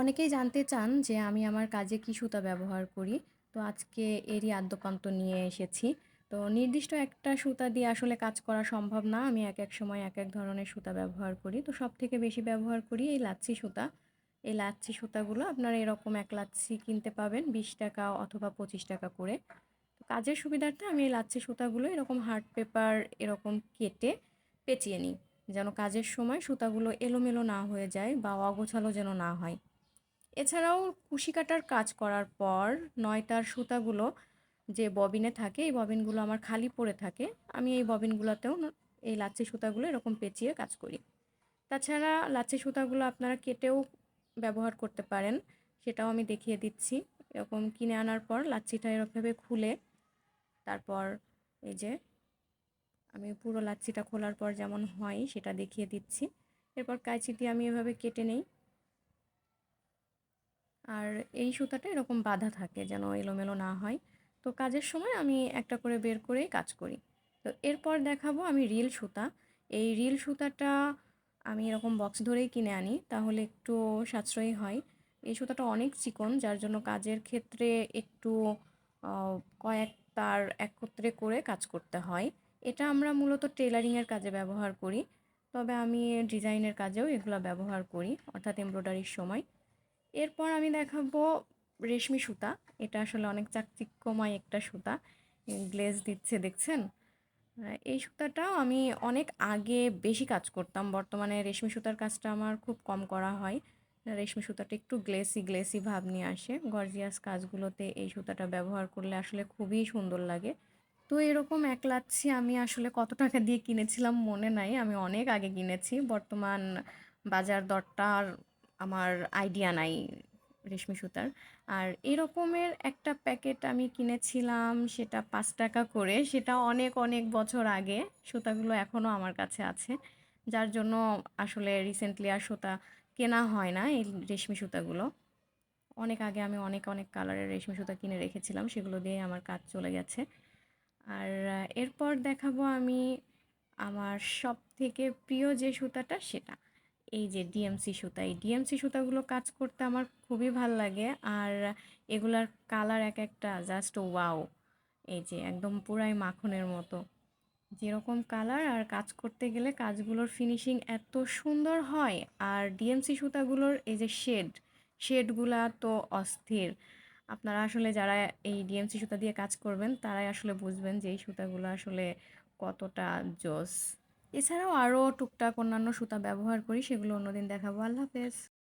অনেকেই জানতে চান যে আমি আমার কাজে কী সুতা ব্যবহার করি। তো আজকে এরই আদ্যপান্ত নিয়ে এসেছি। তো নির্দিষ্ট একটা সুতা দিয়ে আসলে কাজ করা সম্ভব না। আমি এক এক সময় এক এক ধরনের সুতা ব্যবহার করি। তো সব থেকে বেশি ব্যবহার করি এই লাচ্ছি সুতা। এই লাচ্ছি সুতাগুলো আপনারা এরকম এক লাচ্ছি কিনতে পাবেন বিশ টাকা অথবা পঁচিশ টাকা করে। তো কাজের সুবিধার্থে আমি এই লাচ্ছি সুতাগুলো এরকম হার্ড পেপার এরকম কেটে পেঁচিয়ে নিই। যেন কাজের সময় সুতাগুলো এলোমেলো না হয়ে যায় বা অগোছালো যেন না হয়। এছাড়াও কুশি কাটার কাজ করার পর নয়তার সুতাগুলো যে ববিনে থাকে, এই ববিনগুলো আমার খালি পড়ে থাকে। আমি এই ববিনগুলোতেও এই লাচ্ছি সুতাগুলো এরকম পেঁচিয়ে কাজ করি। তাছাড়া লাচ্ছি সুতাগুলো আপনারা কেটেও ব্যবহার করতে পারেন, সেটাও আমি দেখিয়ে দিচ্ছি। এরকম কিনে আনার পর লাচ্ছিটা এরকমভাবে খুলে, তারপর এই যে আমি পুরো লাচ্ছিটা খোলার পর যেমন হয় সেটা দেখিয়ে দিচ্ছি। এরপর কাঁচি দিয়ে আমি এভাবে কেটে নেই। আর এই সুতাটা এরকম বাঁধা থাকে যেন এলোমেলো না হয়। তো কাজের সময় আমি একটা করে বের করেই কাজ করি। তো এরপর দেখাবো আমি রিল সুতা। এই রিল সুতাটা আমি এরকম বক্স ধরেই কিনে আনি, তাহলে একটু সাশ্রয়ী হয়। এই সুতাটা অনেক চিকন, যার জন্য কাজের ক্ষেত্রে একটু কয়েক তার একত্রে করে কাজ করতে হয়। এটা আমরা মূলত টেলারিংয়ের কাজে ব্যবহার করি। তবে আমি ডিজাইনের কাজেও এগুলো ব্যবহার করি, অর্থাৎ এমব্রয়ডারির সময়। এরপর আমি দেখাবো রেশমি সুতা। এটা আসলে অনেক চাকচিক্যময় একটা সুতা। গ্লেজ দিচ্ছে, দেখছেন? এই সুতাটাও আমি অনেক আগে বেশি কাজ করতাম। বর্তমানে রেশমি সুতার কাজটা আমার খুব কম করা হয়। রেশমি সুতাটা একটু গ্লেসি গ্লেসি ভাব নিয়ে আসে। গর্জিয়াস কাজগুলোতে এই সুতাটা ব্যবহার করলে আসলে খুবই সুন্দর লাগে। তো এরকম এক লাচ্ছি আমি আসলে কত টাকা দিয়ে কিনেছিলাম মনে নাই। আমি অনেক আগে কিনেছি। বর্তমান বাজার দরটার আমার আইডিয়া নাই রেশমি সুতার। আর এরকমের একটা প্যাকেট আমি কিনেছিলাম, সেটা পাঁচ টাকা করে। সেটা অনেক অনেক বছর আগে সুতাগুলো এখনও আমার কাছে আছে। যার জন্য আসলে রিসেন্টলি আর সুতা কেনা হয় না এই রেশমি সুতাগুলো। অনেক আগে আমি অনেক অনেক কালারের রেশমি সুতা কিনে রেখেছিলাম, সেগুলো দিয়ে আমার কাজ চলে গেছে। আর এরপর দেখাবো আমি আমার সব থেকে প্রিয় যে সুতাটা, সেটা। এই যে ডিএমসি সুতা, এই ডিএমসি সুতাগুলো কাজ করতে আমার খুবই ভালো লাগে। আর এগুলার কালার এক একটা জাস্ট ওয়াও এই যে একদম পুরাই মাখনের মতো। যেরকম কালার, আর কাজ করতে গেলে কাজগুলোর ফিনিশিং এত সুন্দর হয়। আর ডিএমসি সুতাগুলোর এই যে শেড শেডগুলা তো অস্থির। আপনারা আসলে যারা এই ডিএমসি সুতা দিয়ে কাজ করবেন, তারাই আসলে বুঝবেন যে এই সুতাগুলো আসলে কতটা জোস। এছাড়াও আরও টুকটাক অন্যান্য সুতা ব্যবহার করি সেগুলো অন্যদিন দেখাবো। আল্লাহ হাফেজ।